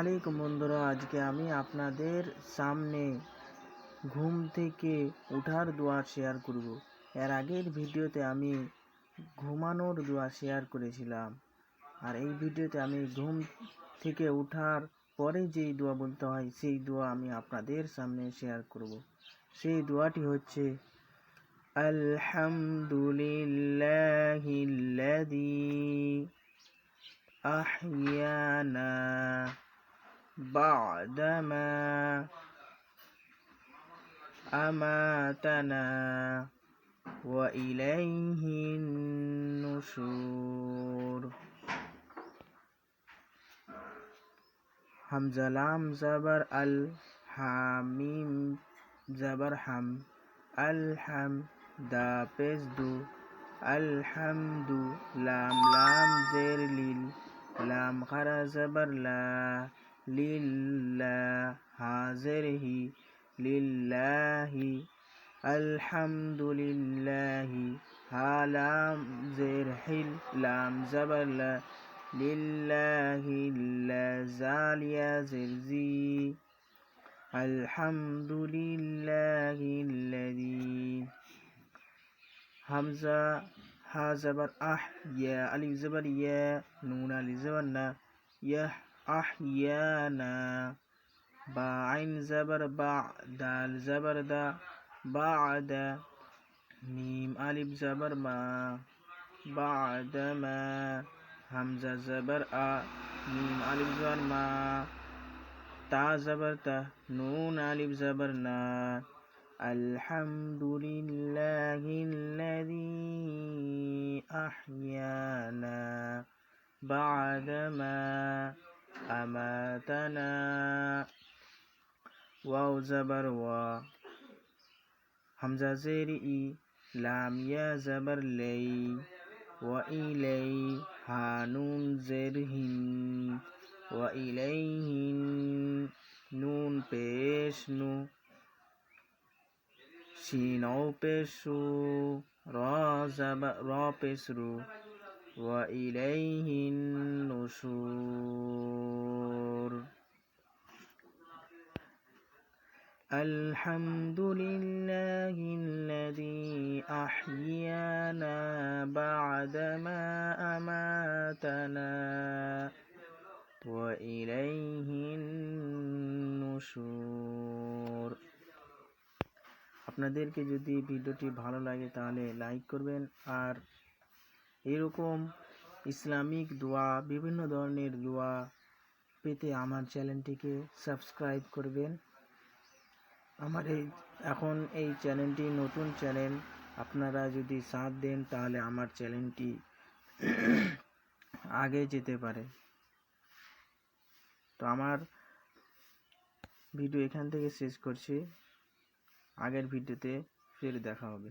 আলাইকুম বন্ধুরা আজকে আমি আপনাদের সামনে ঘুম থেকে ওঠার দোয়া শেয়ার করব এর আগের ভিডিওতে আমি ঘুমানোর দোয়া শেয়ার করেছিলাম আর এই ভিডিওতে আমি ঘুম থেকে ওঠার পরে যেই দোয়া বলতে হয় সেই দোয়া আমি আপনাদের সামনে শেয়ার করব সেই দোয়াটি হচ্ছে আলহামদুলিল্লাহিল্লাযী أحيانا بعدما أماتنا وإليه النشور. حمزة لام زبر الحميم زبر حم الحم دا دو الحمد لام لام زير ليل لام خرا زبر لا لله حاضره لله الحمد لله ها لام زير حل لام زبر لا لله لا زال يا زرزي الحمد لله الذي همزة ها زبر أح يا ألف زبر يا نون ألف زبر يح أحيانا. باعين زبر باع دال زبر دا بعد ميم ألف زبر ما بعد ما همزة زبر أ ميم ألف زبر ما تا زبر تا نون ألف زبر نا. الحمد لله الذي أحيانا بعدما أماتنا واو زبر و همزة زير إي لام يا زبر لي وإلي هانون زرهن وإليه نون পেশ নু শিনও পেশু র জাবা র পেশরু ওয়া ইলাইহিন নুশুর الحمد لله الذي أحيانا بعدما أماتنا وإليه النشور আপনাদেরকে যদি ভিডিওটি ভালো লাগে তাহলে লাইক করবেন আর এরকম ইসলামিক দোয়া, বিভিন্ন ধরনের দোয়া পেতে আমার চ্যানেলটিকে সাবস্ক্রাইব করবেন। আমার এই, এখন এই চ্যানেলটি নতুন চ্যানেল, আপনারা যদি সাথ দেন তাহলে আমার চ্যানেলটি আগে যেতে পারে। তো আমার ভিডিও এখান থেকে শেষ করছি। আগের ভিডিওতে ফের দেখা হবে।